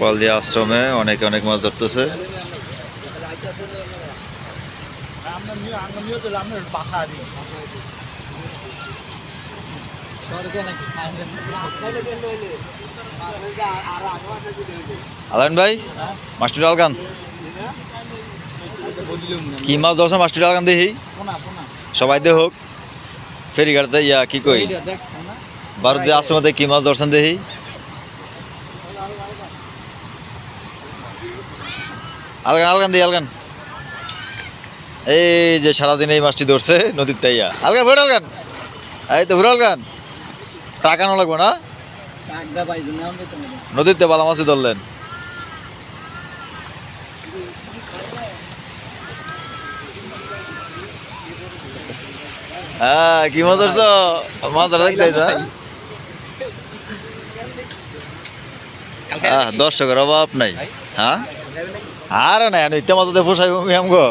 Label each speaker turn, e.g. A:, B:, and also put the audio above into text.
A: কলদিয়া আশ্রমে অনেকে অনেক মাছ ধরতেছে। আলান ভাই মাস্টার আলগান কি মাছ ধরছে মাস্টার আলগান দেখি। সবাই দে হোক। ফেরিঘাটতে ইয়া, কি কই? ভারতীয় আশ্রমতে কি মাছ ধরছেন দেখি। আলগান আলগান দিই আলগান। এই যে সারাদিন এই মাছটি ধরছে নদীর তাইয়া। আলগান ভরে আলগান। এই তো ভরে আলগান। টাকা না লাগবে না? নদীতে বালা মাছই ধরলেন। হ্যাঁ কি মাছ ধরছ? মাছ ধরা দেখতে হ্যাঁ? দর্শকের অভাব নাই। হ্যাঁ? আর না ইতে মাছ আমি আমগো।